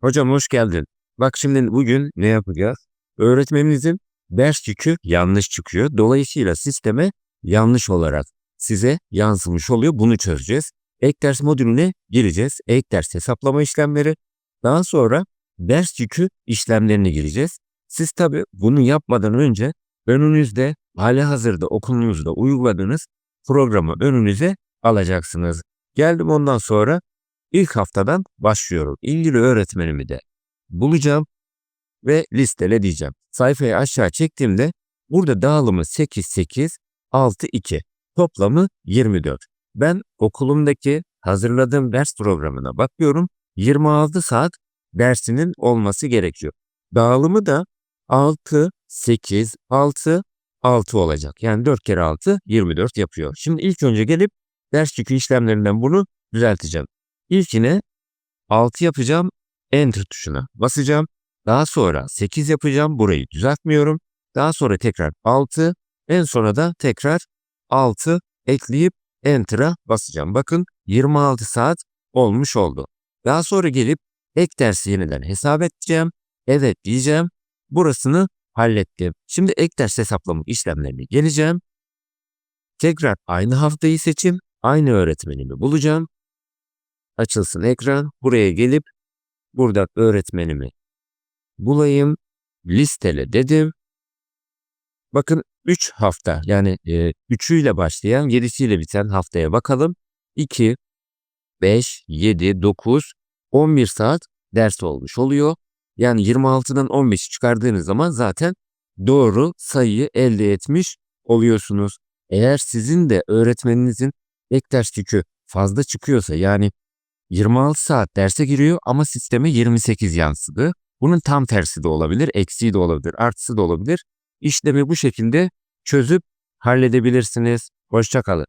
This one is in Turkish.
Hocam hoş geldin. Bak şimdi bugün ne yapacağız? Öğretmenimizin ders yükü yanlış çıkıyor. Dolayısıyla sisteme yanlış olarak size yansımış oluyor. Bunu çözeceğiz. Ek ders modülüne gireceğiz. Ek ders hesaplama işlemleri. Daha sonra ders yükü işlemlerine gireceğiz. Siz tabi bunu yapmadan önce önünüzde hali hazırda okulunuzda uyguladığınız programı önünüze alacaksınız. Geldim ondan sonra ilk haftadan başlıyorum. İlgili öğretmenimi de bulacağım ve listele diyeceğim. Sayfayı aşağı çektiğimde burada dağılımı 8, 8, 6, 2. Toplamı 24. Ben okulumdaki hazırladığım ders programına bakıyorum. 26 saat dersinin olması gerekiyor. Dağılımı da 6, 8, 6, 6 olacak. Yani 4 kere 6 24 yapıyor. Şimdi ilk önce gelip ders yükü işlemlerinden bunu düzelteceğim. İlkine 6 yapacağım. Enter tuşuna basacağım. Daha sonra 8 yapacağım. Burayı düzeltmiyorum. Daha sonra tekrar 6. En sona da tekrar 6 ekleyip Enter'a basacağım. Bakın 26 saat olmuş oldu. Daha sonra gelip ek dersi yeniden hesap edeceğim. Evet diyeceğim. Burasını hallettim. Şimdi ek ders hesaplama işlemlerine geleceğim. Tekrar aynı haftayı seçim. Aynı öğretmenimi bulacağım. Açılsın ekran. Buraya gelip burada öğretmenimi bulayım. Listele dedim. Bakın 3 hafta yani e, 3'üyle başlayan 7'siyle biten haftaya bakalım. 2, 5, 7, 9, 11 saat ders olmuş oluyor. Yani 26'dan 15'i çıkardığınız zaman zaten doğru sayıyı elde etmiş oluyorsunuz. Eğer sizin de öğretmeninizin ek ders yükü fazla çıkıyorsa yani 26 saat derse giriyor ama sisteme 28 yansıdı. Bunun tam tersi de olabilir, eksiği de olabilir, artısı da olabilir. İşlemi bu şekilde çözüp halledebilirsiniz. Hoşçakalın.